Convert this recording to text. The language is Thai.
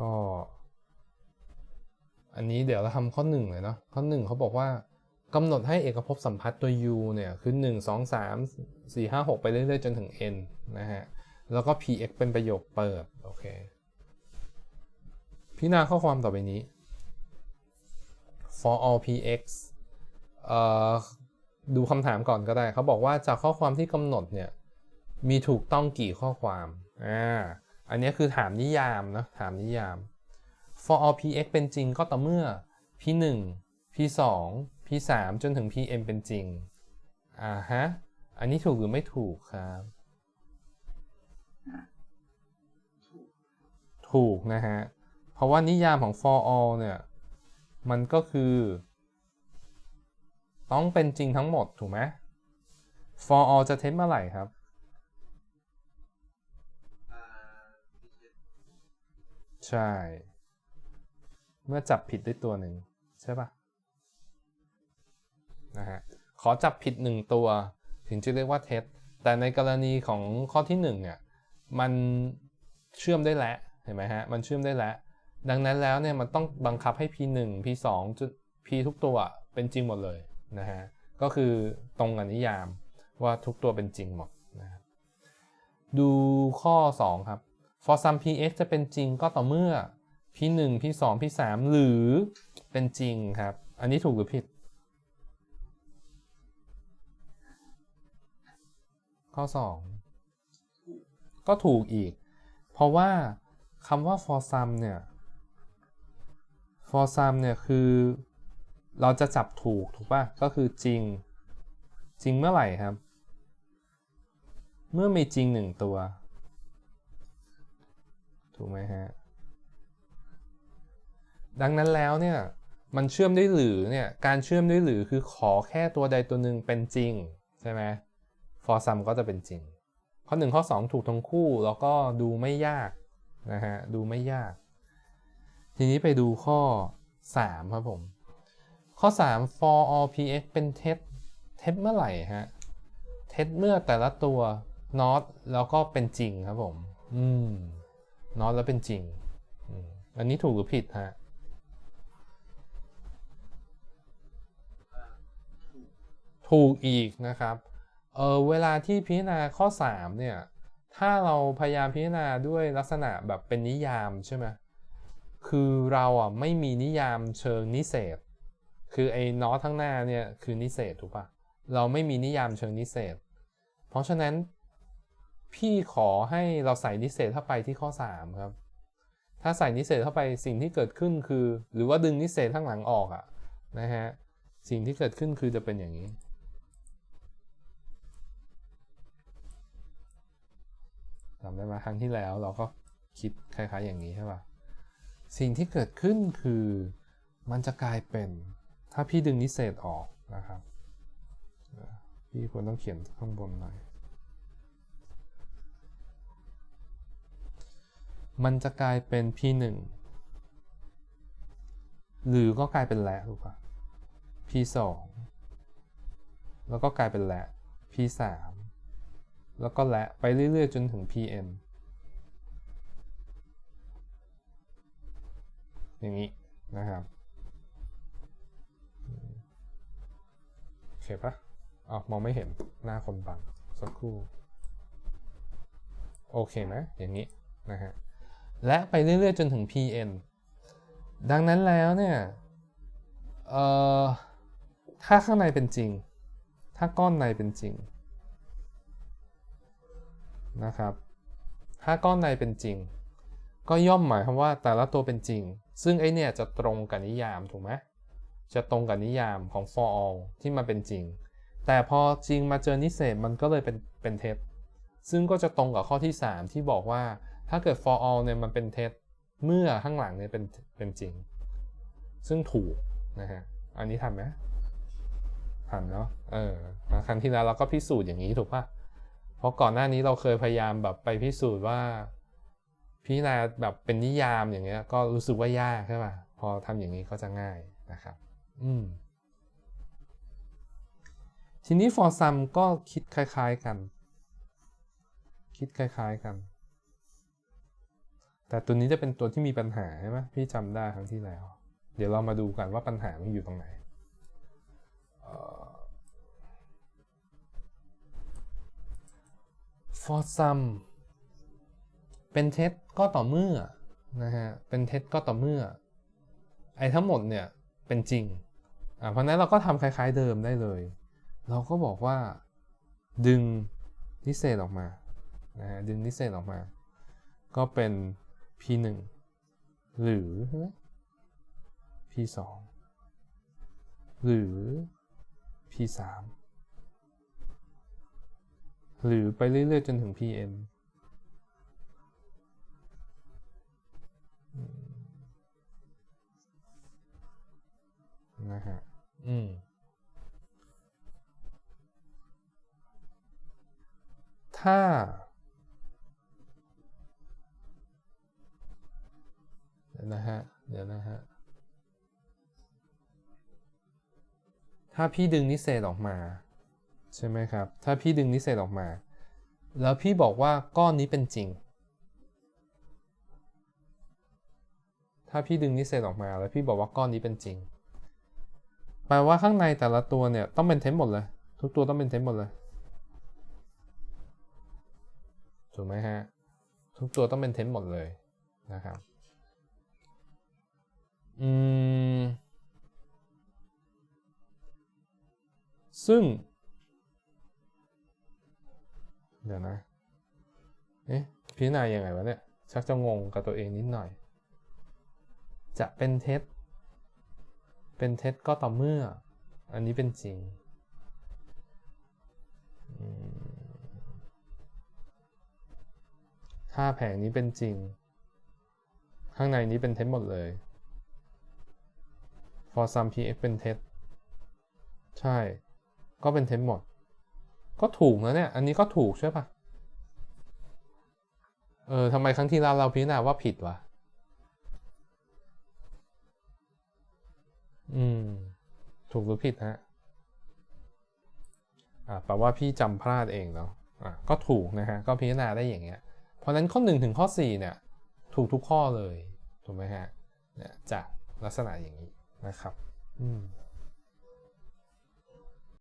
ก็ อันนี้เดี๋ยวเราทำข้อหนึ่งเลยเนาะข้อหนึ่งเขาบอกว่ากำหนดให้เอกภพสัมพัทธ์ตัว u เนี่ยคือ 1 2 3 4 5 6 ไปเรื่อยๆ จนถึง n นะฮะ แล้วก็ px เป็นประโยคเปิด โอเค พิจารณาข้อความต่อไปนี้ for all px เอ่อดูคำถามก่อนก็ได้ เขาบอกว่าจากข้อความที่กำหนดเนี่ย มีถูกต้องกี่ข้อความ อ่า อันนี้คือถามนิยามนะถามนิยาม for all px เป็นจริงก็ต่อเมื่อ p1 p2 p3 จนถึง pm เป็นจริงอ่าฮะอันนี้ถูกหรือไม่ถูกครับ ถูกนะฮะ เพราะว่านิยามของ for all เนี่ย มันก็คือ ต้องเป็นจริงทั้งหมดถูกไหม for all จะเทสเมื่อไหร่ครับ ใช่ เมื่อจับผิดได้ตัวหนึ่งใช่ปะนะฮะขอจับผิดหนึ่งตัว ถึงจะเรียกว่าเท็จ แต่ในกรณีของข้อที่หนึ่งเนี่ยมันเชื่อมได้แล้วเห็นไหมฮะมันเชื่อมได้แล้ว ดังนั้นแล้วเนี่ยมันต้องบังคับให้ p1 p2 จุด p ทุกตัวเป็นจริงหมดเลยนะฮะก็คือตรงกับนิยามว่าทุกตัวเป็นจริงหมดนะดูข้อ 2 ครับ for some px จะเป็นจริงก็ต่อเมื่อ p1 p2 p3 หรือเป็นจริงครับ อันนี้ถูกหรือผิด ข้อ 2 ก็ถูกอีก เพราะว่าคำว่า for some เนี่ย for some เนี่ยคือ เราจะจับถูกถูกป่ะ ก็คือจริง จริงเมื่อไหร่ครับ เมื่อมีจริงหนึ่งตัว ถูกไหมฮะ ดังนั้นแล้วเนี่ยมันเชื่อมด้วยหรือเนี่ยการเชื่อมด้วยหรือคือขอแค่ตัวใดตัวหนึ่งเป็นจริงใช่ไหม for some ก็จะเป็นจริง ข้อ1ข้อ 2 ถูกทั้งคู่แล้วก็ดูไม่ยากนะฮะดูไม่ยาก ทีนี้ไปดูข้อ 3 ครับผม ข้อ 3 for all px เป็นเท็จเท็จเมื่อไหร่ฮะเท็จเมื่อแต่ละตัว not แล้วก็เป็นจริงครับผม อืม not แล้วเป็นจริง อันนี้ถูกหรือผิดฮะถูกถูกอีกนะครับ เออเวลาที่พิจารณาข้อ 3 เนี่ย ถ้าเราพยายามพิจารณาด้วยลักษณะแบบเป็นนิยามใช่ไหมคือเราอะไม่มีนิยามเชิงนิเศษ คือไอ้นอทั้งหน้าเนี่ยคือนิเศษถูกปะเราไม่มีนิยามเชิงนิเศษ เพราะฉะนั้น พี่ขอให้เราใส่นิเศษเข้าไปที่ข้อ 3 ครับ ถ้าใส่นิเศษเข้าไปสิ่งที่เกิดขึ้นคือ หรือว่าดึงนิเศษข้างหลังออกอะนะฮะ สิ่งที่เกิดขึ้นคือจะเป็นอย่างนี้ จำได้ไหมครั้งที่แล้วเราก็คิดคล้ายๆอย่างนี้ใช่ป่ะ สิ่งที่เกิดขึ้นคือมันจะกลายเป็น ถ้าพี่ดึงนิเศษออกนะครับ พี่ควรต้องเขียนข้างบนหน่อย มันจะกลายเป็น p1 หรือก็กลายเป็นและถูกปะ p2 แล้วก็กลายเป็นและ p3 แล้วก็และไปเรื่อยๆ จนถึง pn อย่างนี้นะครับโอเคปะอ๋อมองไม่เห็นหน้าคนบัง สักครู่ โอเคไหมอย่างนี้นะฮะ และไปเรื่อยๆ จนถึง pn ดังนั้นแล้วเนี่ยถ้าข้างในเป็นจริง ถ้าก้อนในเป็นจริงนะครับ ถ้าก้อนในเป็นจริง ก็ย่อมหมายความว่าแต่ละตัวเป็นจริง ซึ่งไอเนี่ยจะตรงกับนิยามถูกไหมจะตรงกับนิยามของ for all ที่มาเป็นจริง แต่พอจริงมาเจอนิเศษมันก็เลยเป็นเป็นเท็จซึ่งก็จะตรงกับข้อที่ 3 ที่บอกว่า ถ้าเกิด for all เนี่ยมันเป็นเท็จเมื่อข้างหลังเนี่ยเป็นเป็นจริง ซึ่งถูกนะฮะอันนี้ทำไหมทันเนาะเออครั้งที่แล้วเราก็พิสูจน์อย่างนี้ถูกปะเพราะก่อนหน้านี้เราเคยพยายามแบบไปพิสูจน์ว่า พิจารณาแบบเป็นนิยามอย่างเงี้ย ก็รู้สึกว่ายากใช่ป่ะพอทำอย่างนี้ก็จะง่ายนะครับ อืมทีนี้ for sum ก็คิดคล้าย ๆกัน คิดคล้าย ๆกัน แต่ตัวนี้จะเป็นตัวที่มีปัญหาใช่ไหมพี่จำได้ครั้งที่แล้ว เดี๋ยวเรามาดูกันว่าปัญหามันอยู่ตรงไหนเอ่อ for some เป็นเท็จก็ต่อเมื่อนะฮะเป็นเท็จก็ต่อเมื่อ ไอ้ทั้งหมดเนี่ยเป็นจริงอ่าเพราะฉะนั้นเราก็ทำคล้าย ๆเดิมได้เลย เราก็บอกว่าดึงนิเศษออกมานะฮะดึงนิเศษออกมา ก็เป็น p 1 หรือ p 2 หรือ p 3 หรือไปเรื่อยๆจนถึง pn อืมนะฮะ อืม ถ้า นะฮะ เดี๋ยวนะฮะ ถ้าพี่ดึงนิเศษออกมา ใช่ไหมครับ ถ้าพี่ดึงนิเศษออกมา แล้วพี่บอกว่าก้อนนี้เป็นจริง ถ้าพี่ดึงนิเศษออกมา แล้วพี่บอกว่าก้อนนี้เป็นจริง แปลว่าข้างในแต่ละตัวเนี่ยต้องเป็นเทนหมดเลย ทุกตัวต้องเป็นเทนหมดเลย ถูกไหมฮะ ทุกตัวต้องเป็นเทนหมดเลยนะครับ อืม ซึ่ง เดี๋ยวนะ เอ๊ะพิจารณายังไงวะเนี่ย ชักจะงงกับตัวเองนิดหน่อย จะเป็นเท็จ เป็นเท็จก็ต่อเมื่อ อันนี้เป็นจริงถ้าแผงนี้เป็นจริง ข้างในนี้เป็นเท็จหมดเลย for some px เป็นเท็จใช่ ก็เป็นเท็จหมด ก็ถูกนะเนี่ย อันนี้ก็ถูกใช่ปะเออทำไมครั้งที่แล้วเราพิจารณาว่าผิดวะอืม ถูกหรือผิดฮะอ่าแปลว่าพี่จำพลาดเองเนาะอะก็ถูกนะฮะ ก็พิจารณาได้อย่างเงี้ย เพราะฉะนั้นข้อ1ถึงข้อ4เนี่ย ถูกทุกข้อเลย ถูกไหมฮะเนี่ยจากลักษณะอย่างนี้ นะครับ อืม